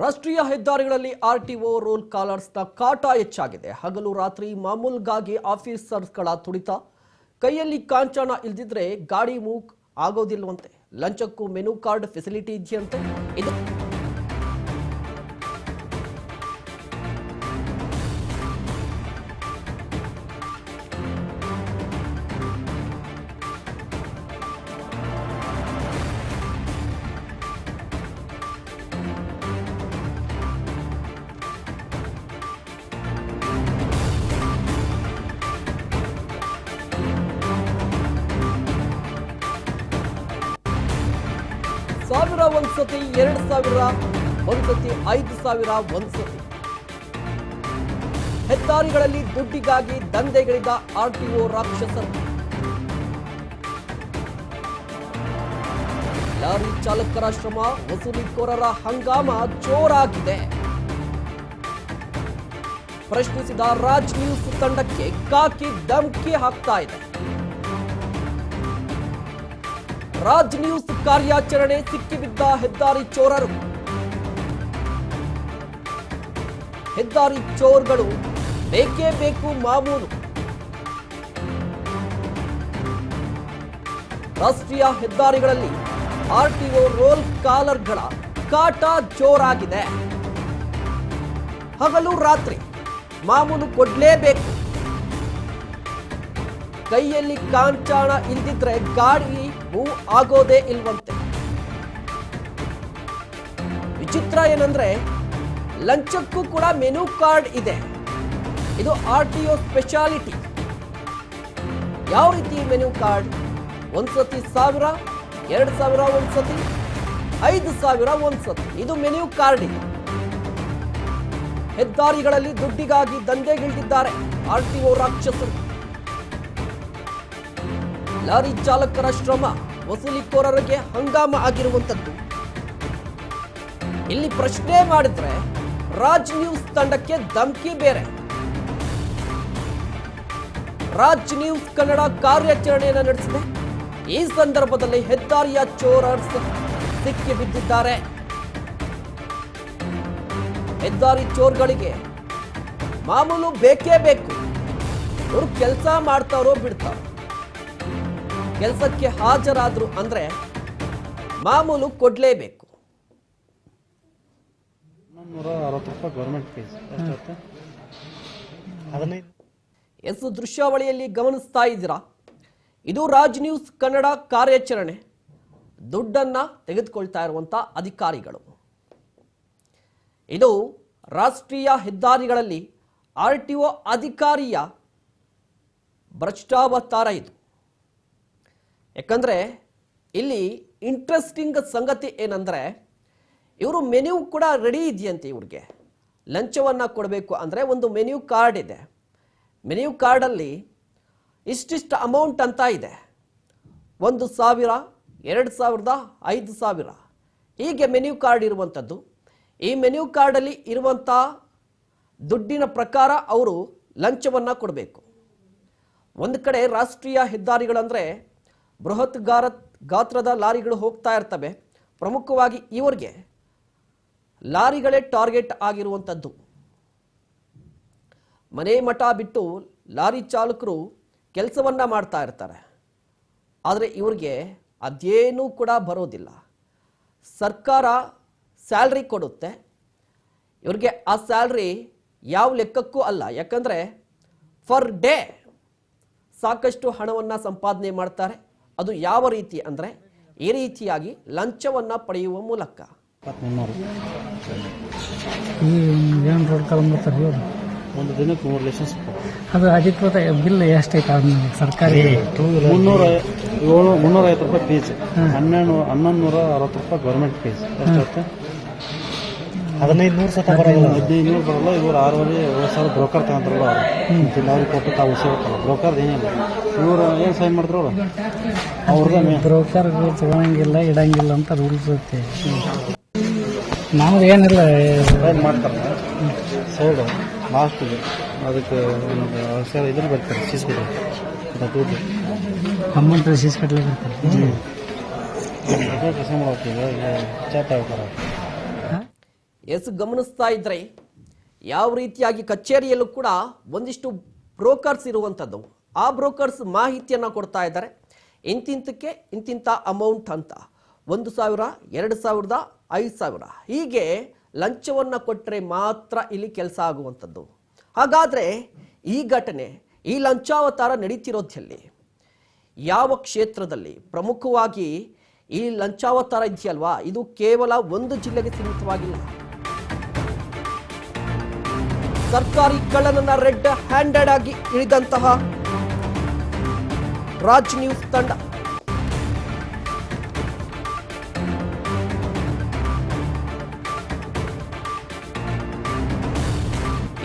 ರಾಷ್ಟ್ರೀಯ ಹೆದ್ದಾರಿಗಳಲ್ಲಿ RTO roll ಕಾಲರ್ಸ್ನ ಕಾಟ ಹೆಚ್ಚಾಗಿದೆ. ಹಗಲು ರಾತ್ರಿ ಮಾಮೂಲ್ಗಾಗಿ ಆಫೀಸರ್ಸ್ಗಳ ತುಡಿತ, ಕೈಯಲ್ಲಿ ಕಾಂಚಾಣ ಇಲ್ದಿದ್ರೆ ಗಾಡಿ ಮೂಕ್ ಆಗೋದಿಲ್ವಂತೆ. ಲಂಚಕ್ಕೂ ಮೆನು ಕಾರ್ಡ್ ಫೆಸಿಲಿಟಿ ಇದೆಯಂತೆ? ಇದು ಒಂದ್ಸತಿ, ಎರಡು ಸಾವಿರ, ಒಂದ್ಸತಿ, ಐದು ಸಾವಿರ, ಒಂದ್ಸತಿ. ಹೆದ್ದಾರಿಗಳಲ್ಲಿ ದುಡ್ಡಿಗಾಗಿ ದಂಧೆಗಳಿದ ಆರ್ಟಿಒ ರಾಕ್ಷಸರು. ಲಾರಿ ಚಾಲಕರ ಶ್ರಮ, ವಸೂಲಿಕೋರರ ಹಂಗಾಮ ಜೋರಾಗಿದೆ. ಪ್ರಶ್ನಿಸಿದ ರಾಜ್ ನ್ಯೂಸ್ ತಂಡಕ್ಕೆ ಕಾಕಿ ಧಮ್ಕಿ ಹಾಕ್ತಾ ಇದೆ. ರಾಜ್ ನ್ಯೂಸ್ ಕಾರ್ಯಾಚರಣೆ ಸಿಕ್ಕಿಬಿದ್ದ ಹೆದ್ದಾರಿ ಚೋರರು. ಹೆದ್ದಾರಿ ಚೋರ್ಗಳು ಬೇಕೇ ಬೇಕು ಮಾಮೂಲು. ರಾಷ್ಟ್ರೀಯ ಹೆದ್ದಾರಿಗಳಲ್ಲಿ ಆರ್ಟಿಒ ರೋಲ್ ಕಾಲರ್ಗಳ ಕಾಟ ಜೋರಾಗಿದೆ. ಹಗಲು ರಾತ್ರಿ ಮಾಮೂಲು ಕೊಡ್ಲೇಬೇಕು. ಕೈಯಲ್ಲಿ ಕಾಂಚಾಣ ಇಲ್ದಿದ್ರೆ ಗಾಡಿ ಹೂ ಆಗೋದೇ ಇಲ್ವಂತೆ. ವಿಚಿತ್ರ ಏನಂದ್ರೆ, ಲಂಚಕ್ಕೂ ಕೂಡ ಮೆನು ಕಾರ್ಡ್ ಇದೆ. ಇದು ಆರ್ ಟಿ ಒ ಸ್ಪೆಷಾಲಿಟಿ. ಯಾವ ರೀತಿ ಮೆನು ಕಾರ್ಡ್? ಒಂದ್ಸತಿ ಸಾವಿರ, ಎರಡು ಸಾವಿರ ಒಂದ್ಸತಿ, ಐದು ಸಾವಿರ ಒಂದ್ಸತಿ. ಇದು ಮೆನು ಕಾರ್ಡ್ ಇದೆ. ಹೆದ್ದಾರಿಗಳಲ್ಲಿ ದುಡ್ಡಿಗಾಗಿ ದಂಧೆಗಿಳಿದಿದ್ದಾರೆ ಆರ್ ಟಿ ಒ ರಾಕ್ಷಸರು. ಲಾರಿ ಚಾಲಕರ ಶ್ರಮ ವಸೂಲಿಕೋರರಿಗೆ ಹಂಗಾಮ ಆಗಿರುವಂತದ್ದು ಇಲ್ಲಿ ಪ್ರಶ್ನೆ ಮಾಡಿದ್ರೆ, ರಾಜ್ ನ್ಯೂಸ್ ತಂಡಕ್ಕೆ ಧಮ್ಕಿ ಬೇರೆ. ರಾಜ್ ನ್ಯೂಸ್ ಕನ್ನಡ ಕಾರ್ಯಾಚರಣೆಯನ್ನು ನಡೆಸಿದೆ. ಈ ಸಂದರ್ಭದಲ್ಲಿ ಹೆದ್ದಾರಿಯ ಚೋರರ್ಸ್ ಸಿಕ್ಕಿ ಬಿದ್ದಿದ್ದಾರೆ. ಹೆದ್ದಾರಿ ಚೋರ್ಗಳಿಗೆ ಮಾಮೂಲು ಬೇಕೇ ಬೇಕು. ಅವರು ಕೆಲಸ ಮಾಡ್ತಾರೋ ಬಿಡ್ತಾರೋ. ಕೆಲಸಕ್ಕೆ ಹಾಜರಾದರು ಅಂದ್ರೆ ಮಾಮೂಲು ಕೊಡ್ಲೇಬೇಕು. ಎಸ್ ದೃಶ್ಯಾವಳಿಯಲ್ಲಿ ಗಮನಿಸ್ತಾ ಇದ್ದೀರಾ? ಇದು ರಾಜ್ ನ್ಯೂಸ್ ಕನ್ನಡ ಕಾರ್ಯಾಚರಣೆ. ದುಡ್ಡನ್ನ ತೆಗೆದುಕೊಳ್ತಾ ಇರುವಂತ ಅಧಿಕಾರಿಗಳು. ಇದು ರಾಷ್ಟ್ರೀಯ ಹೆದ್ದಾರಿಗಳಲ್ಲಿ ಆರ್ ಟಿ ಒ ಅಧಿಕಾರಿಯ ಭ್ರಷ್ಟಾವತಾರ ಇದು. ಯಾಕಂದ್ರೆ ಇಲ್ಲಿ ಇಂಟ್ರೆಸ್ಟಿಂಗ್ ಸಂಗತಿ ಏನಂದರೆ ಇವರು ಮೆನ್ಯೂ ಕೂಡ ರೆಡಿ ಇದೆಯಂತೆ ಇವ್ರಿಗೆ. ಲಂಚವನ್ನು ಕೊಡಬೇಕು ಅಂದರೆ ಒಂದು ಮೆನ್ಯೂ ಕಾರ್ಡ್ ಇದೆ. ಮೆನ್ಯೂ ಕಾರ್ಡಲ್ಲಿ ಇಷ್ಟಿಷ್ಟು ಅಮೌಂಟ್ ಅಂತ ಇದೆ. ಒಂದು ಸಾವಿರ, ಎರಡು ಸಾವಿರದ ಐದು ಸಾವಿರ. ಹೀಗೆ ಮೆನ್ಯೂ ಕಾರ್ಡ್ ಇರುವಂಥದ್ದು ಈ ಮೆನ್ಯೂ ಕಾರ್ಡಲ್ಲಿ ಇರುವಂಥ ದುಡ್ಡಿನ ಪ್ರಕಾರ ಅವರು ಲಂಚವನ್ನು ಕೊಡಬೇಕು. ಒಂದು ಕಡೆ ರಾಷ್ಟ್ರೀಯ ಹೆದ್ದಾರಿಗಳಂದರೆ ಬೃಹತ್ ಗಾರ ಗಾತ್ರದ ಲಾರಿಗಳು ಹೋಗ್ತಾ ಇರ್ತವೆ. ಪ್ರಮುಖವಾಗಿ ಇವರಿಗೆ ಲಾರಿಗಳೇ ಟಾರ್ಗೆಟ್ ಆಗಿರುವಂಥದ್ದು ಮನೆ ಮಠ ಬಿಟ್ಟು ಲಾರಿ ಚಾಲಕರು ಕೆಲಸವನ್ನ ಮಾಡ್ತಾ ಇರ್ತಾರೆ. ಆದರೆ ಇವರಿಗೆ ಅದೇನೂ ಕೂಡ ಬರೋದಿಲ್ಲ. ಸರ್ಕಾರ ಸ್ಯಾಲ್ರಿ ಕೊಡುತ್ತೆ. ಇವ್ರಿಗೆ ಆ ಸ್ಯಾಲ್ರಿ ಯಾವ ಲೆಕ್ಕಕ್ಕೂ ಅಲ್ಲ. ಯಾಕಂದರೆ ಫರ್ ಡೇ ಸಾಕಷ್ಟು ಹಣವನ್ನು ಸಂಪಾದನೆ ಮಾಡ್ತಾರೆ. ಅದು ಯಾವ ರೀತಿ ಅಂದರೆ ಈ ರೀತಿಯಾಗಿ ಲಂಚವನ್ನು ಪಡೆಯುವ ಮೂಲಕ. ಒಂದು ದಿನಕ್ಕೆ ಮೂರು ಲಕ್ಷ ಅದು ಅಧಿಕೃತ ಬಿಲ್ ಎಷ್ಟೈತೆ ಸರ್ಕಾರಿ? ಮುನ್ನೂರ ಏಳು ಮುನ್ನೂರ ಐವತ್ತು ರೂಪಾಯಿ ಫೀಸ್ ಹನ್ನೆರಡು ಹನ್ನೊಂದು ನೂರ ಅರವತ್ತು ರೂಪಾಯಿ ಗೌರ್ಮೆಂಟ್ ಫೀಸ್ ಎಷ್ಟಾಗುತ್ತೆ ಹದಿನೈದು ನೂರು ಸತ ಬರೋಲ್ಲ ಹದಿನೈದು ನೂರು ಬರಲ್ಲ ಇವರು ಆರೂವರೆ ಏಳು ಸಾವಿರ ಬ್ರೋಕರ್ ತಗೊಂತಾರಲ್ಲ ಅವರು. ಅವ್ರಿಗೆ ಕೊಟ್ಟು ತಾವು ಉಳಿಸಿರ್ತಾರ ಬ್ರೋಕರ್ ಏನಿಲ್ಲ. ಇವರು ಏನು ಸೈನ್ ಮಾಡಿದ್ರು ಅವರು? ಅವ್ರದ್ದು ಬ್ರೋಕರ್ಗಳು ಬ್ರೋಕರ್ ತಗೊಳಂಗಿಲ್ಲ ಇಡಂಗಿಲ್ಲ ಅಂತ ರೂಲ್ಸ್ ಐತೆ. ನಾವು ಏನಿಲ್ಲ ಸೈನ್ ಮಾಡ್ತಾರೆ. ಸೈಡು ಲಾಸ್ಟಿಗೆ ಅದಕ್ಕೆ ಒಂದು ಸಾವಿರ ಇದನ್ನು ಬರ್ತಾರೆ ಸೀಸ್ ದುಡ್ಡು ಅಮೌಂಟ್ ರಿಸೀಸ್ ಕಟ್ಲಿಕ್ಕೆ ಬರ್ತಾರೆ. ಕೆಲಸ ಮಾಡ್ತೀವಿ ಚಾಟ್ ಆಗ್ತಾರೆ. ಎಸ್ ಗಮನಿಸ್ತಾ ಇದ್ರೆ ಯಾವ ರೀತಿಯಾಗಿ ಕಚೇರಿಯಲ್ಲೂ ಕೂಡ ಒಂದಿಷ್ಟು ಬ್ರೋಕರ್ಸ್ ಇರುವಂಥದ್ದು ಆ ಬ್ರೋಕರ್ಸ್ ಮಾಹಿತಿಯನ್ನು ಕೊಡ್ತಾ ಇದ್ದಾರೆ. ಇಂತಿಂತಕ್ಕೆ ಇಂತಿಂಥ ಅಮೌಂಟ್ ಅಂತ. ಒಂದು ಸಾವಿರ, ಎರಡು ಸಾವಿರದ, ಐದು ಸಾವಿರ. ಹೀಗೆ ಲಂಚವನ್ನು ಕೊಟ್ಟರೆ ಮಾತ್ರ ಇಲ್ಲಿ ಕೆಲಸ ಆಗುವಂಥದ್ದು ಹಾಗಾದರೆ ಈ ಘಟನೆ, ಈ ಲಂಚಾವತಾರ ನಡೀತಿರೋದ್ರಲ್ಲಿ ಯಾವ ಕ್ಷೇತ್ರದಲ್ಲಿ? ಪ್ರಮುಖವಾಗಿ ಈ ಲಂಚಾವತಾರ ಇದೆಯಲ್ವಾ? ಇದು ಕೇವಲ ಒಂದು ಜಿಲ್ಲೆಗೆ ಸೀಮಿತವಾಗಿಲ್ಲ. ಸರ್ಕಾರಿ ಕಳ್ಳನನ್ನ ರೆಡ್ ಹ್ಯಾಂಡೆಡ್ ಆಗಿ ಇಳಿದಂತಹ ರಾಜ್ ನ್ಯೂಸ್ ತಂಡ.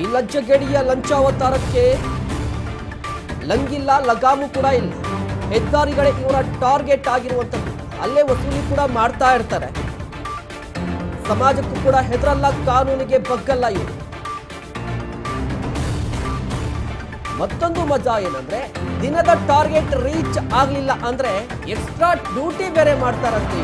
ಈ ಲಜ್ಜಗೇಡಿಯ ಲಂಚಾವತಾರಕ್ಕೆ ಲಂಗಿಲ್ಲ, ಲಗಾಮು ಕೂಡ ಇಲ್ಲ. ಹೆದ್ದಾರಿಗಳೇ ಇವರ ಟಾರ್ಗೆಟ್ ಆಗಿರುವಂಥದ್ದು. ಅಲ್ಲೇ ವಸೂಲಿ ಕೂಡ ಮಾಡ್ತಾ ಇರ್ತಾರೆ. ಸಮಾಜಕ್ಕೂ ಕೂಡ ಹೆದರಲ್ಲ, ಕಾನೂನಿಗೆ ಬಗ್ಗಲ್ಲ ಇವರು. ಮತ್ತೊಂದು ಮಜಾ ಏನಂದ್ರೆ ದಿನದ ಟಾರ್ಗೆಟ್ ರೀಚ್ ಆಗ್ಲಿಲ್ಲ ಅಂದ್ರೆ ಎಕ್ಸ್ಟ್ರಾ ಡ್ಯೂಟಿ ಬೇರೆ ಮಾಡ್ತಾರಂತೆ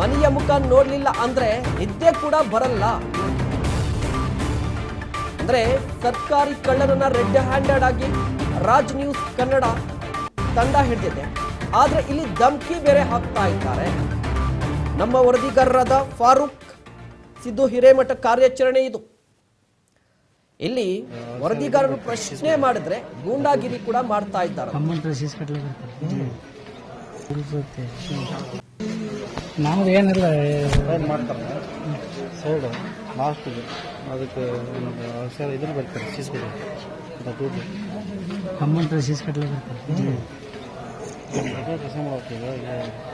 ಮನೆಯ ಮುಖ ನೋಡ್ಲಿಲ್ಲ ಅಂದ್ರೆ ನಿದ್ದೆ ಕೂಡ ಬರಲ್ಲ. ಅಂದ್ರೆ ಸರ್ಕಾರಿ ಕಳ್ಳನನ್ನ ರೆಡ್ ಹ್ಯಾಂಡೆಡ್ ಆಗಿ ರಾಜ್ ನ್ಯೂಸ್ ಕನ್ನಡ ತಂಡ ಹಿಡಿದಿದೆ. ಆದ್ರೆ ಇಲ್ಲಿ ಧಮ್ಕಿ ಬೇರೆ ಹಾಕ್ತಾ ಇದ್ದಾರೆ. ನಮ್ಮ ವರದಿಗಾರರಾದ ಫಾರೂಕ್ ಸಿದ್ದು ಹಿರೇಮಠ ಕಾರ್ಯಾಚರಣೆ ಇದು. ಇಲ್ಲಿ ವರದಿಗಾರರು ಪ್ರಶ್ನೆ ಮಾಡಿದ್ರೆ ಗೂಂಡಾಗಿರಿ ಕೂಡ ಮಾಡ್ತಾ ಇದ್ದಾರೆ. ನಾವು ಏನಿಲ್ಲ ಏನು ಮಾಡ್ತಾರೆ. ಸೈಡ್ ಲಾಸ್ಟಿಗೆ ಅದಕ್ಕೆ ಒಂದು ಸರ್ ಇದನ್ನು ಬರ್ತಾರೆ ಸೀಸ್ ಕೆಲಸ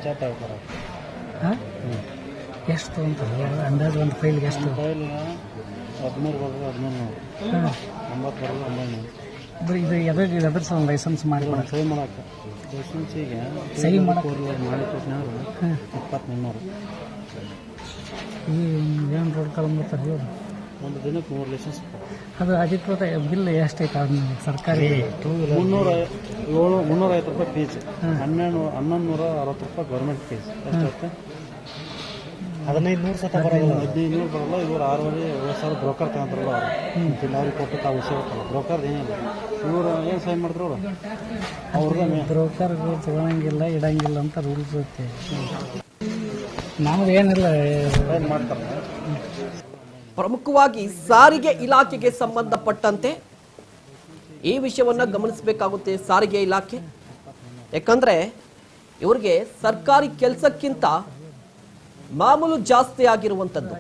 ಚಾಟ್ ಆಗ್ತಾರೆ ಹಾಂ? ಎಷ್ಟು ಅಂತ ಅಂದಾಜು ಒಂದು ಫೈಲ್ಗೆ ಎಷ್ಟು? ಮೊಬೈಲ್ ಹದಿಮೂರು ಬರೋದು ಹದಿಮೂರು. ಒಂಬತ್ತು ಬರೋದು ಒಂಬೈನೂರು ಬರೀ ಇದು ಎದ್ರ ಎದ್ರ ಸರ್ ಲೈಸೆನ್ಸ್ ಮಾಡಿ ಸಹಿ ಮಾಡಕ್ಕೆ. ಲೈಸೆನ್ಸಿಗೆ ಸಹಿ ಮಾಡಕ್ಕೆ? ಮಾಡಿ ಕೊಟ್ಟಿನವ್ರು ಇಪ್ಪತ್ತು ಮುನ್ನೂರು ಈ ಏನು ರೋಡ್ ಕಾಲ ಬರ್ತಾರೆ ಇವ್ರು? ಒಂದು ದಿನಕ್ಕೆ ಮೂರು ಲೈಸೆನ್ಸ್ ಅದು ಅಧಿಕೃತ ಬಿಲ್ ಎಷ್ಟೈತೆ ಅದನ್ನ ಸರ್ಕಾರಿ ಮುನ್ನೂರ ಏಳು ಮುನ್ನೂರೈವತ್ತು ರೂಪಾಯಿ ಫೀಸ್ ಹನ್ನೆರಡು ಹನ್ನೊಂದು ನೂರ ಅರವತ್ತು ರೂಪಾಯಿ ಗೌರ್ಮೆಂಟ್ ಫೀಸ್ ಎಷ್ಟಾಗುತ್ತೆ ಹದಿನೈದು ನೂರು ಸತ ಬರೋಲ್ಲ ಹದಿನೈದು ನೂರು ಬರಲ್ಲ ಇವರು ಆರೂವರೆ ಏಳು ಸಾವಿರ ಬ್ರೋಕರ್ ತಗೊಂತಾರಲ್ಲ ಅವರು. ಇಲ್ಲ ಅವ್ರಿಗೆ ಕೊಟ್ಟು ತಾವು ಸೇರ್ಕಲ್ಲ ಬ್ರೋಕರ್ ಏನಿಲ್ಲ ಇವರು ಏನು ಸೈನ್ ಮಾಡಿದ್ರು ಅವರು? ಅವ್ರದ್ದು ಬ್ರೋಕರ್ಗಳು ತಗೊಳಂಗಿಲ್ಲ ಇಡಂಗಿಲ್ಲ ಅಂತ ರೂಲ್ಸ್ ಐತೆ. ನಮ್ಗೆ ಏನಿಲ್ಲ. ಏನು ಮಾಡ್ತಾರೆ? ಪ್ರಮುಖವಾಗಿ ಸಾರಿಗೆ ಇಲಾಖೆಗೆ ಸಂಬಂಧಪಟ್ಟಂತೆ ಈ ವಿಷಯವನ್ನು ಗಮನಿಸಬೇಕಾಗುತ್ತೆ ಸಾರಿಗೆ ಇಲಾಖೆ. ಯಾಕಂದ್ರೆ ಇವ್ರಿಗೆ ಸರ್ಕಾರಿ ಕೆಲಸಕ್ಕಿಂತ ಮಾಮೂಲು ಜಾಸ್ತಿ ಆಗಿರುವಂಥದ್ದು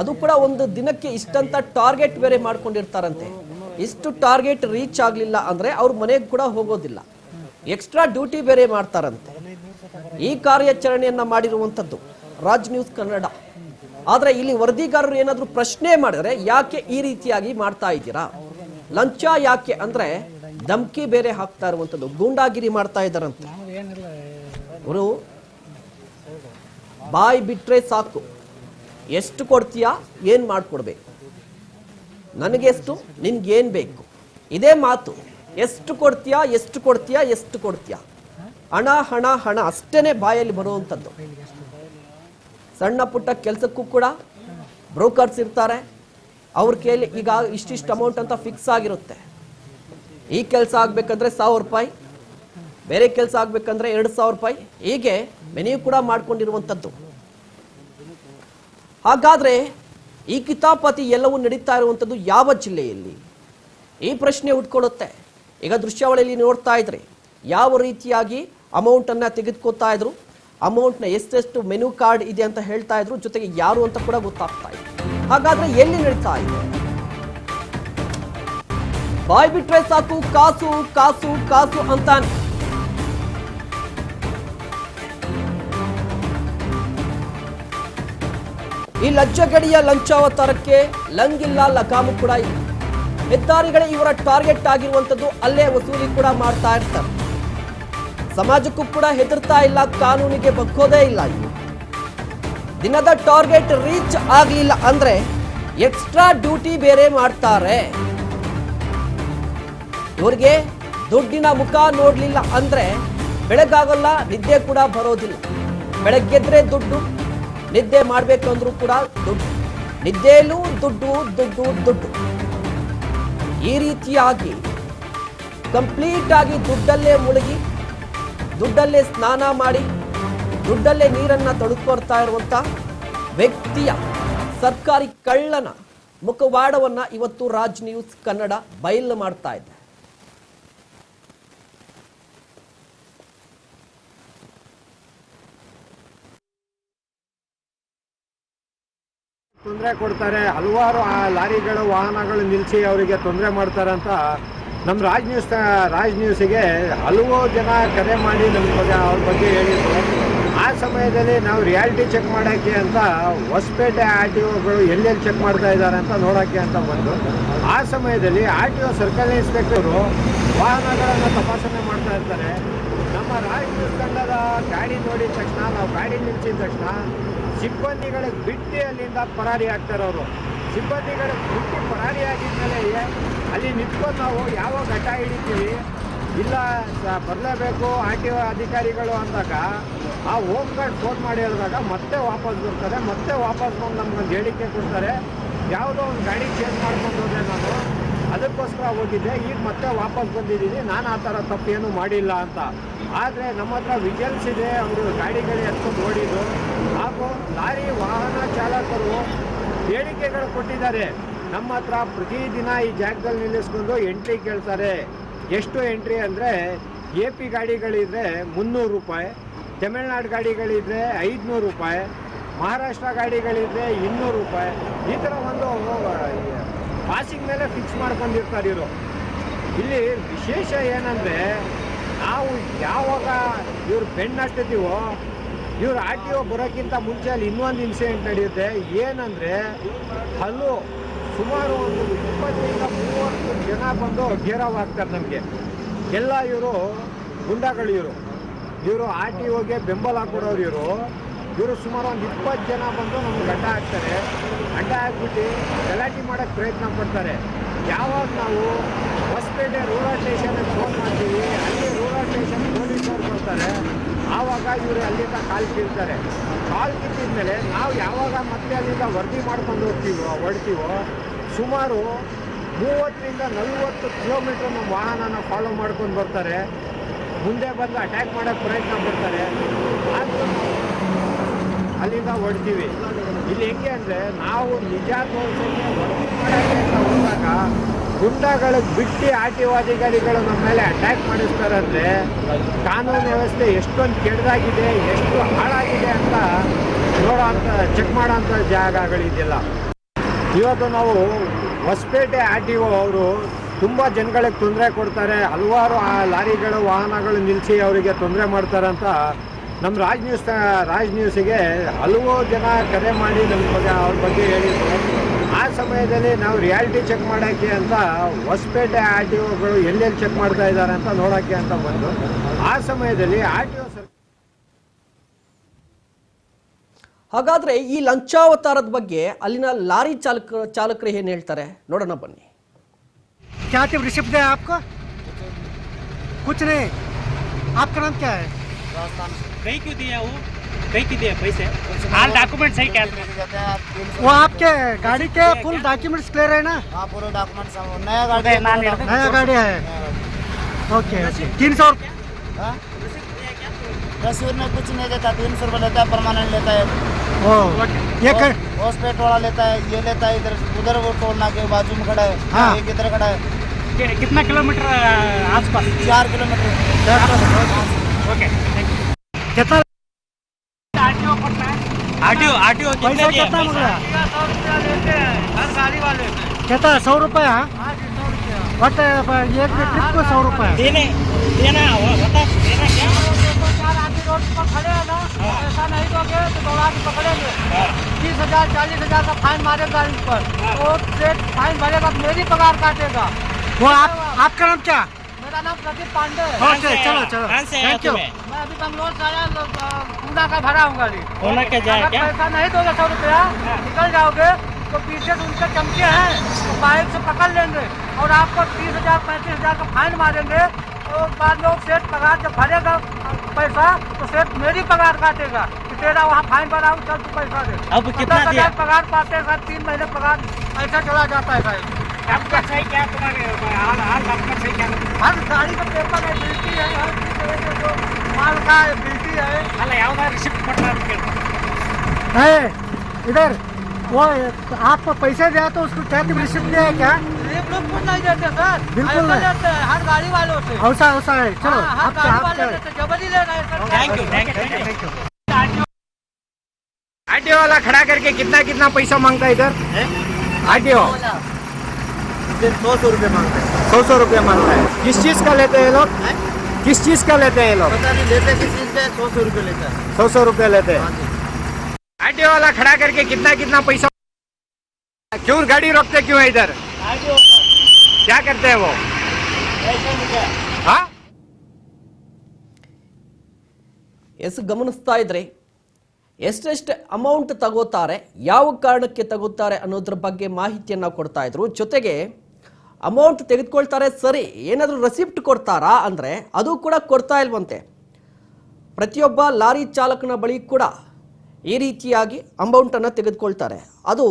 ಅದು ಕೂಡ ಒಂದು ದಿನಕ್ಕೆ ಇಷ್ಟಂತ ಟಾರ್ಗೆಟ್ ಬೇರೆ ಮಾಡ್ಕೊಂಡಿರ್ತಾರಂತೆ. ಇಷ್ಟು ಟಾರ್ಗೆಟ್ ರೀಚ್ ಆಗಲಿಲ್ಲ ಅಂದರೆ ಅವ್ರ ಮನೆಗೆ ಕೂಡ ಹೋಗೋದಿಲ್ಲ. ಎಕ್ಸ್ಟ್ರಾ ಡ್ಯೂಟಿ ಬೇರೆ ಮಾಡ್ತಾರಂತೆ. ಈ ಕಾರ್ಯಾಚರಣೆಯನ್ನು ಮಾಡಿರುವಂಥದ್ದು ರಾಜ್ ನ್ಯೂಸ್ ಕನ್ನಡ. ಆದರೆ ಇಲ್ಲಿ ವರದಿಗಾರರು ಏನಾದರೂ ಪ್ರಶ್ನೆ ಮಾಡಿದ್ರೆ ಯಾಕೆ ಈ ರೀತಿಯಾಗಿ ಮಾಡ್ತಾ ಇದ್ದೀರಾ? ಲಂಚ ಯಾಕೆ ಅಂದರೆ ಧಮ್ಕಿ ಬೇರೆ ಹಾಕ್ತಾ ಇರುವಂಥದ್ದು ಗೂಂಡಾಗಿರಿ ಮಾಡ್ತಾ ಇದ್ದಾರಂತೆ. ಅವರು ಬಾಯಿ ಬಿಟ್ಟರೆ ಸಾಕು. ಎಷ್ಟು ಕೊಡ್ತೀಯಾ? ಏನು ಮಾಡಿಕೊಡ್ಬೇಕು? ನನಗೆಷ್ಟು? ನಿನ್ಗೇನು ಬೇಕು? ಇದೇ ಮಾತು. ಎಷ್ಟು ಕೊಡ್ತೀಯಾ? ಎಷ್ಟು ಕೊಡ್ತೀಯಾ? ಎಷ್ಟು ಕೊಡ್ತೀಯಾ? ಹಣ ಹಣ ಹಣ ಅಷ್ಟೇ ಬಾಯಲ್ಲಿ ಬರುವಂಥದ್ದು. ಸಣ್ಣ ಪುಟ್ಟ ಕೆಲಸಕ್ಕೂ ಕೂಡ ಬ್ರೋಕರ್ಸ್ ಇರ್ತಾರೆ. ಅವ್ರ ಕೈಯಲ್ಲಿ ಈಗ ಇಷ್ಟಿಷ್ಟು ಅಮೌಂಟ್ ಅಂತ ಫಿಕ್ಸ್ ಆಗಿರುತ್ತೆ. ಈ ಕೆಲಸ ಆಗಬೇಕಂದ್ರೆ ಸಾವಿರ ರೂಪಾಯಿ, ಬೇರೆ ಕೆಲಸ ಆಗಬೇಕಂದ್ರೆ ಎರಡು ಸಾವಿರ ರೂಪಾಯಿ. ಹೀಗೆ ಮೆನ್ಯೂ ಕೂಡ ಮಾಡ್ಕೊಂಡಿರುವಂಥದ್ದು. ಹಾಗಾದ್ರೆ ಈ ಕಿತಾಪತಿ ಎಲ್ಲವೂ ನಡೀತಾ ಇರುವಂಥದ್ದು ಯಾವ ಜಿಲ್ಲೆಯಲ್ಲಿ? ಈ ಪ್ರಶ್ನೆ ಉಟ್ಕೊಳ್ಳುತ್ತೆ. ಈಗ ದೃಶ್ಯಾವಳಿಯಲ್ಲಿ ನೋಡ್ತಾ ಇದ್ರೆ ಯಾವ ರೀತಿಯಾಗಿ ಅಮೌಂಟನ್ನು ತೆಗೆದುಕೊತಾ ಇದ್ರು? ಅಮೌಂಟ್ನ ಎಷ್ಟೆಷ್ಟು ಮೆನು ಕಾರ್ಡ್ ಇದೆ ಅಂತ ಹೇಳ್ತಾ ಇದ್ರು? ಜೊತೆಗೆ ಯಾರು ಅಂತ ಕೂಡ ಗೊತ್ತಾಗ್ತಾ ಇದೆ ಹಾಗಾದ್ರೆ ಎಲ್ಲಿ ನಡೀತಾ ಇದೆ? ಬಾಯ್ ಬಿಟ್ರೆ ಸಾಕು, ಕಾಸು ಕಾಸು ಕಾಸು ಅಂತಾನೆ. ಈ ಲಜ್ಜಗಡಿಯ ಲಂಚಾವತಾರಕ್ಕೆ ಲಂಗಿಲ್ಲ ಲಗಾಮು ಕೂಡ ಇಲ್ಲ. ಹೆದ್ದಾರಿಗಳೇ ಇವರ ಟಾರ್ಗೆಟ್ ಆಗಿರುವಂಥದ್ದು ಅಲ್ಲೇ ವಸೂಲಿ ಕೂಡ ಮಾಡ್ತಾ ಇರ್ತಾರೆ. ಸಮಾಜಕ್ಕೂ ಕೂಡ ಹೆದರ್ತಾ ಇಲ್ಲ, ಕಾನೂನಿಗೆ ಬಗ್ಗೋದೇ ಇಲ್ಲ ದಿನದ ಟಾರ್ಗೆಟ್ ರೀಚ್ ಆಗಲಿಲ್ಲ ಅಂದ್ರೆ ಎಕ್ಸ್ಟ್ರಾ ಡ್ಯೂಟಿ ಬೇರೆ ಮಾಡ್ತಾರೆ. ಇವ್ರಿಗೆ ದುಡ್ಡಿನ ಮುಖ ನೋಡಲಿಲ್ಲ ಅಂದ್ರೆ ಬೆಳಗಾಗಲ್ಲ, ನಿದ್ದೆ ಕೂಡ ಬರೋದಿಲ್ಲ. ಬೆಳಗ್ಗೆದ್ರೆ ದುಡ್ಡು ನಿದ್ದೆ ಮಾಡಬೇಕು ಅಂದ್ರೂ ಕೂಡ ದುಡ್ಡು. ನಿದ್ದೆಯಲ್ಲೂ ದುಡ್ಡು ದುಡ್ಡು ದುಡ್ಡು. ಈ ರೀತಿಯಾಗಿ ಕಂಪ್ಲೀಟ್ ಆಗಿ ದುಡ್ಡಲ್ಲೇ ಮುಳುಗಿ, ದುಡ್ಡಲ್ಲೇ ಸ್ನಾನ ಮಾಡಿ, ದುಡ್ಡಲ್ಲೇ ನೀರನ್ನು ತೊಳೆದುಕೊಳ್ತಾ ಇರುವಂತ ವ್ಯಕ್ತಿಯ ಸರ್ಕಾರಿ ಕಳ್ಳನ ಮುಖವಾಡವನ್ನು ಇವತ್ತು ರಾಜ್ ನ್ಯೂಸ್ ಕನ್ನಡ ಬಯಲು ಮಾಡ್ತಾ ಇದೆ ತೊಂದರೆ ಕೊಡ್ತಾರೆ, ಹಲವಾರು ಆ ಲಾರಿಗಳು, ವಾಹನಗಳು ನಿಲ್ಲಿಸಿ ಅವರಿಗೆ ತೊಂದರೆ ಮಾಡ್ತಾರೆ ಅಂತ ನಮ್ಮ ರಾಜ್ ನ್ಯೂಸ್, ರಾಜ್ ನ್ಯೂಸಿಗೆ ಹಲವು ಜನ ಕರೆ ಮಾಡಿ ನಮ್ಮ ಬಗ್ಗೆ, ಅವ್ರ ಬಗ್ಗೆ ಹೇಳಿದ್ರು. ಆ ಸಮಯದಲ್ಲಿ ನಾವು ರಿಯಾಲಿಟಿ ಚೆಕ್ ಮಾಡೋಕ್ಕೆ ಅಂತ ಹೊಸಪೇಟೆ ಆರ್ ಟಿ ಒಗಳು ಎಲ್ಲೆಲ್ಲಿ ಚೆಕ್ ಮಾಡ್ತಾ ಇದ್ದಾರೆ ಅಂತ ನೋಡೋಕ್ಕೆ ಅಂತ ಬಂದು, ಆ ಸಮಯದಲ್ಲಿ R T O circle inspector ವಾಹನಗಳನ್ನು ತಪಾಸಣೆ ಮಾಡ್ತಾ ಇರ್ತಾರೆ. ನಮ್ಮ ರಾಜ್ ನ್ಯೂಸ್ ತಂಡದ ಗಾಡಿ ನೋಡಿದ ತಕ್ಷಣ, ನಾವು ಗಾಡಿ ನಿಲ್ಸಿದ ತಕ್ಷಣ ಸಿಬ್ಬಂದಿಗಳಿಗೆ ಬಿಟ್ಟು ಅಲ್ಲಿಂದ ಪರಾರಿ ಆಗ್ತಾರೆ ಅವರು ಸಿಬ್ಬಂದಿಗಳಿಗೆ ಬಿಟ್ಟು ಪರಾರಿ ಆಗಿದ್ಮೇಲೆ ಅಲ್ಲಿ ನಿಂತ್ಕೊಂಡು ನಾವು ಯಾವ ಘಟ ಹಿಡಿತೀವಿ? ಇಲ್ಲ ಬರಲೇಬೇಕು, ಆರ್ ಟಿ ಒ ಅಧಿಕಾರಿಗಳು ಅಂದಾಗ, ಆ ಹೋಮ್ ಗಾರ್ಡ್ ಫೋನ್ ಮಾಡಿ ಹೇಳಿದಾಗ ಮತ್ತೆ ವಾಪಸ್ ಬರ್ತಾರೆ, ಮತ್ತೆ ವಾಪಸ್ ಬಂದು ನಮ್ಗೊಂದು ಹೇಳಿಕೆ ಕೊಡ್ತಾರೆ. ಯಾವುದೋ ಒಂದು ಗಾಡಿ ಚೇಂಜ್ ಮಾಡ್ಕೊಂಡು ಹೋದೆ ನಾನು, ಅದಕ್ಕೋಸ್ಕರ ಹೋಗಿದ್ದೆ, ಈಗ ಮತ್ತೆ ವಾಪಸ್ ಬಂದಿದ್ದೀನಿ, ನಾನು ಆ ಥರ ತಪ್ಪೇನು ಮಾಡಿಲ್ಲ ಅಂತ. ಆದರೆ ನಮ್ಮ ಹತ್ರ ವಿಜಲ್ಸ್ ಇದೆ, ಅವರು ಗಾಡಿಗಳು ಎತ್ಕೊಂಡು ಓಡಿದ್ದು ಹಾಗೂ ಲಾರಿ ವಾಹನ ಚಾಲಕರು ಹೇಳಿಕೆಗಳು ಕೊಟ್ಟಿದ್ದಾರೆ. ನಮ್ಮ ಹತ್ರ ಪ್ರತಿದಿನ ಈ ಜಾಗದಲ್ಲಿ ನಿಲ್ಲಿಸ್ಕೊಂಡು ಎಂಟ್ರಿ ಕೇಳ್ತಾರೆ. ಎಷ್ಟು ಎಂಟ್ರಿ ಅಂದರೆ ಎ ಪಿ ಗಾಡಿಗಳಿದ್ರೆ ಮುನ್ನೂರು ರೂಪಾಯಿ, ತಮಿಳ್ನಾಡು ಗಾಡಿಗಳಿದ್ರೆ ಐದುನೂರು ರೂಪಾಯಿ, ಮಹಾರಾಷ್ಟ್ರ ಗಾಡಿಗಳಿದ್ರೆ ಇನ್ನೂರು ರೂಪಾಯಿ. ಈ ಥರ ಒಂದು ಪಾಸಿಂಗ್ ಮೇಲೆ ಫಿಕ್ಸ್ ಮಾಡ್ಕೊಂಡಿರ್ತಾರೆ ಇವರು. ಇಲ್ಲಿ ವಿಶೇಷ ಏನಂದರೆ ನಾವು ಯಾವಾಗ ಇವ್ರು ಬೆನ್ನು ಹಾಕ್ತಿದ್ದೀವೋ ಇವ್ರು ಆರ್ ಟಿ ಒ ಬರೋಕ್ಕಿಂತ ಮುಂಚೆ ಅಲ್ಲಿ ಇನ್ನೊಂದು ಇನ್ಸಿಡೆಂಟ್ ನಡೆಯುತ್ತೆ. ಏನಂದರೆ ಅಲ್ಲೂ ಸುಮಾರು ಒಂದು ಇಪ್ಪತ್ತರಿಂದ ಮೂವತ್ತು ಜನ ಬಂದು ಘೇರಾವ್ ಆಗ್ತಾರೆ ನಮಗೆ. ಎಲ್ಲ ಇವರು ಗುಂಡಾಗಳು ಇವರು. ಇವರು ಆರ್ ಟಿ ಒಗೆ ಬೆಂಬಲ ಕೊಡೋರು ಇವರು. ಇವರು ಸುಮಾರು ಒಂದು ಇಪ್ಪತ್ತು ಜನ ಬಂದು ನಮ್ಗೆ ಅಡ್ಡ ಹಾಕ್ತಾರೆ. ಅಡ್ಡ ಹಾಕ್ಬಿಟ್ಟು ಗಲಾಟೆ ಮಾಡೋಕ್ಕೆ ಪ್ರಯತ್ನ ಪಡ್ತಾರೆ. ಯಾವಾಗ ನಾವು ಹೊಸಪೇಟೆ ರೂರಲ್ ಸ್ಟೇಷನ್ಗೆ ಫೋನ್ ಮಾಡ್ತೀವಿ. ಅಲ್ಲಿ ರೂರಲ್ ಸ್ಟೇಷನ್ ಪೊಲೀಸರು ಬರ್ತಾರೆ ಆವಾಗ ಇವರು ಅಲ್ಲಿಂದ ಕಾಲು ಕೀಳ್ತಾರೆ. ಕಾಲು ಕಿತ್ತಿದ ಮೇಲೆ ನಾವು ಯಾವಾಗ ಮತ್ತೆ ಅಲ್ಲಿಂದ ವರದಿ ಮಾಡ್ಕೊಂಡು ಹೋಗ್ತೀವೋ ಹೊಡ್ತೀವೋ ಸುಮಾರು ಮೂವತ್ತರಿಂದ ನಲ್ವತ್ತು ಕಿಲೋಮೀಟ್ರ್ ನಮ್ಮ ವಾಹನನ ಫಾಲೋ ಮಾಡ್ಕೊಂಡು ಬರ್ತಾರೆ. ಮುಂದೆ ಬಂದು ಅಟ್ಯಾಕ್ ಮಾಡೋಕ್ಕೆ ಪ್ರಯತ್ನ ಪಡ್ತಾರೆ. ಆದರೂ ಅಲ್ಲಿಂದ ಹೊಡ್ತೀವಿ ಇಲ್ಲಿ ಹೆಂಗೆ ಅಂದರೆ ನಾವು ನಿಜ ತೋರಿಸೋಕ್ಕೆ ವರದಿ ಮಾಡೋಕ್ಕೆ ಹೋದಾಗ ಗುಂಡಗಳಿಗೆ ಬಿಟ್ಟು ಆರ್ ಟಿ ಒ ಅಧಿಕಾರಿಗಳು ನಮ್ಮ ಮೇಲೆ ಅಟ್ಯಾಕ್ ಮಾಡಿಸ್ತಾರೆ ಅಂದರೆ ಕಾನೂನು ವ್ಯವಸ್ಥೆ ಎಷ್ಟೊಂದು ಕೆಡ್ದಾಗಿದೆ ಎಷ್ಟು ಹಾಳಾಗಿದೆ ಅಂತ ನೋಡೋ ಅಂತ ಚೆಕ್ ಮಾಡೋ ಅಂಥ ಜಾಗಗಳಿದೆಯಲ್ಲ ಇವತ್ತು ನಾವು ಹೊಸಪೇಟೆ ಆರ್ ಟಿ ಒ ಅವರು ತುಂಬ ಜನಗಳಿಗೆ ತೊಂದರೆ ಕೊಡ್ತಾರೆ, ಹಲವಾರು ಆ ಲಾರಿಗಳು, ವಾಹನಗಳು ನಿಲ್ಲಿಸಿ ಅವರಿಗೆ ತೊಂದರೆ ಮಾಡ್ತಾರೆ ಅಂತ ನಮ್ಮ ರಾಜ್ ನ್ಯೂಸ್, ರಾಜ್ ನ್ಯೂಸಿಗೆ ಹಲವು ಜನ ಕರೆ ಮಾಡಿ ನಮ್ಮ ಬಗ್ಗೆ ಅವ್ರ ಬಗ್ಗೆ ಹೇಳಿದ್ರು. ಸಮಯದಲ್ಲಿ ನಾವು ರಿಯಾಲಿಟಿ ಚೆಕ್ ಮಾಡೋಕ್ಕೆ ಅಂತ ಹೊಸಪೇಟೆ ಆರ್ ಟಿ ಒಗಳು ಎಲ್ಲೆಲ್ಲಿ ಚೆಕ್ ಮಾಡ್ತಾ ಇದ್ದಾರೆ ಅಂತ ನೋಡೋಕ್ಕೆ ಅಂತ ಬಂದು ಆ ಸಮಯದಲ್ಲಿ ಆರ್ ಟಿ ಒ ಸರ್ ಹಾಗಾದ್ರೆ ಈ ಲಂಚಾವತಾರದ ಬಗ್ಗೆ ಅಲ್ಲಿನ ಲಾರಿ ಚಾಲಕ ಚಾಲಕರು ಏನ್ ಹೇಳ್ತಾರೆ ನೋಡೋಣ ಬನ್ನಿ क्या टिप रिसिप्ट है आपको कुछ नहीं आपका नाम क्या है कहीं क्यों दिया वो कहीं पैसे हाल डॉक्यूमेंट सही क्या वो आपके गाड़ी के फुल डॉक्यूमेंट्स क्लियर है ना? हाँ पूरे डॉक्यूमेंट्स नया गाड़ी है। नया गाड़ी है। ओके तीन सौ? रसीद में कुछ नहीं देता तीन सौ रुपये लेता है परमानेंट लेता है। ओ ये लेता है ये लेता है इधर उधर वो टोलना के बाजू में खड़ा है। हाँ। एक इधर खड़ा है। कितना किलोमीटर आसपास? चार किलोमीटर। ओके कितना आरटीओ पैसा कितना मांगा? कितना सौ रुपया बट एक ट्रिप को सौ रुपया। देने देना हो- होता देना क्या? ऐसा नहीं दोगे तो दौड़ा के पकड़ेंगे। तीस हज़ार चालीस हज़ार का फाइन मारेगा इस पर। वो फाइन भरेगा तो मेरी पगार काटेगा। वो आप आपका नाम क्या? मेरा नाम प्रदीप पांडे कहाँ से ओके चलो चलो से है थैंक यू मैं अभी बंगलोर से आया पूना का भरा हूँ गाड़ी। होना क्या जाए क्या? पैसा नहीं दोगे सौ रुपया निकल जाओगे तो पीछे से उनके चमचे हैं तो बाइक से पकड़ लेंगे और आपको तीस हज़ार पैंतीस हज़ार का फाइन मारेंगे और बाद में सेठ पगार जब भरेगा पैसा तो सेठ मेरी पगार काटेगा तेरा वहाँ फाइन बनाऊ चल तू पैसा दे। अब कितना दिया? पगार पाते हैं सर तीन महीने पगार ऐसा चला जाता है साहब आपका सही क्या तुम्हारे हाल हाल आपका सही क्या हर गाड़ी का पेपर है बिल्टी है हर चीज़ है ये जो माल का है बिल्टी है ಅಲ್ಲ ಯಾವ್ದಾದ್ರು ರಿಸಿಪ್ಟ್ ಕೊಟ್ಟ ಅಂತ ಕೇಳ್ತಾರೆ है इधर वो आपको पैसे दिया तो उसको क्या तुम रिसिप्ट दिया है क्या बिल्कुल नहीं देते सर बिल्कुल नहीं देते हर गाड़ी वालों से ऐसा ऐसा है चलो हर गाड़ी वाले देते जबरदस्ती ले रहे हैं sir thank you thank you thank you RTO वाला खड़ा करके कितना कितना पैसा मांगता है इधर आरटीओ सौ सौ रुपये मांगते हैं सौ सौ रुपये मांगता है किस चीज का लेते हैं ये लोग किस चीज का लेते हैं ये लोग पता नहीं लेते किस चीज़ पे सौ सौ रुपये लेता है सौ सौ रुपये लेते हैं आरटीओ वाला खड़ा करके कितना कितना पैसा क्यों गाड़ी रोकते क्यों है इधर क्या करते हैं वो हाँ ಎಸ್ ಗಮನಿಸ್ತಾ ಇದ್ರೆ ಎಷ್ಟೆಷ್ಟು ಅಮೌಂಟ್ ತಗೋತಾರೆ ಯಾವ ಕಾರಣಕ್ಕೆ ತಗೋತಾರೆ ಅನ್ನೋದ್ರ ಬಗ್ಗೆ ಮಾಹಿತಿಯನ್ನು ಕೊಡ್ತಾ ಇದ್ರು ಜೊತೆಗೆ ಅಮೌಂಟ್ ತೆಗೆದುಕೊಳ್ತಾರೆ, ಸರಿ. ಏನಾದರೂ ರೆಸಿಪ್ಟ್ ಕೊಡ್ತಾರಾ ಅಂದರೆ ಅದು ಕೂಡ ಕೊಡ್ತಾ ಇಲ್ವಂತೆ. ಪ್ರತಿಯೊಬ್ಬ ಲಾರಿ ಚಾಲಕನ ಬಳಿ ಕೂಡ ಈ ರೀತಿಯಾಗಿ ಅಮೌಂಟನ್ನು ತೆಗೆದುಕೊಳ್ತಾರೆ. ಅದು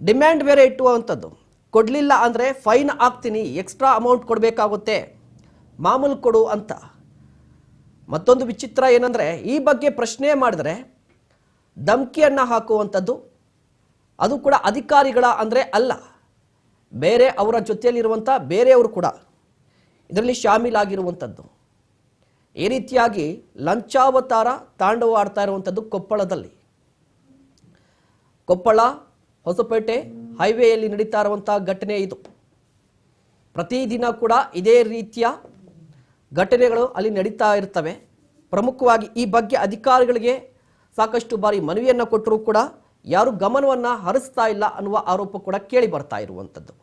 ಡಿಮ್ಯಾಂಡ್ ಬೇರೆ ಇಟ್ಟುವಂಥದ್ದು ಕೊಡಲಿಲ್ಲ ಅಂದರೆ ಫೈನ್ ಹಾಕ್ತೀನಿ ಎಕ್ಸ್ಟ್ರಾ ಅಮೌಂಟ್ ಕೊಡಬೇಕಾಗುತ್ತೆ. ಮಾಮೂಲು ಕೊಡು ಅಂತ. ಮತ್ತೊಂದು ವಿಚಿತ್ರ ಏನಂದರೆ, ಈ ಬಗ್ಗೆ ಪ್ರಶ್ನೆ ಮಾಡಿದ್ರೆ ಧಮಕಿಯನ್ನು ಹಾಕುವಂಥದ್ದು ಅದು ಕೂಡ ಅಧಿಕಾರಿಗಳ ಅಂದರೆ ಅಲ್ಲ. ಬೇರೆ ಅವರ ಜೊತೆಯಲ್ಲಿರುವಂಥ ಬೇರೆಯವರು ಕೂಡ ಇದರಲ್ಲಿ ಶಾಮೀಲಾಗಿರುವಂಥದ್ದು ಈ ರೀತಿಯಾಗಿ ಲಂಚಾವತಾರ ತಾಂಡವ ಆಡ್ತಾ ಇರುವಂಥದ್ದು ಕೊಪ್ಪಳದಲ್ಲಿ. ಕೊಪ್ಪಳ, ಹೊಸಪೇಟೆ ಹೈವೇಯಲ್ಲಿ ನಡೀತಾ ಇರುವಂಥ ಘಟನೆ ಇದು. ಪ್ರತಿದಿನ ಕೂಡ ಇದೇ ರೀತಿಯ ಘಟನೆಗಳು ಅಲ್ಲಿ ನಡೀತಾ ಇರ್ತವೆ. ಪ್ರಮುಖವಾಗಿ ಈ ಬಗ್ಗೆ ಅಧಿಕಾರಿಗಳಿಗೆ ಸಾಕಷ್ಟು ಬಾರಿ ಮನವಿಯನ್ನು ಕೊಟ್ಟರೂ ಕೂಡ ಯಾರು ಗಮನವನ್ನು ಹರಿಸ್ತಾ ಇಲ್ಲ ಅನ್ನುವ ಆರೋಪ ಕೂಡ ಕೇಳಿ ಬರ್ತಾ ಇರುವಂಥದ್ದು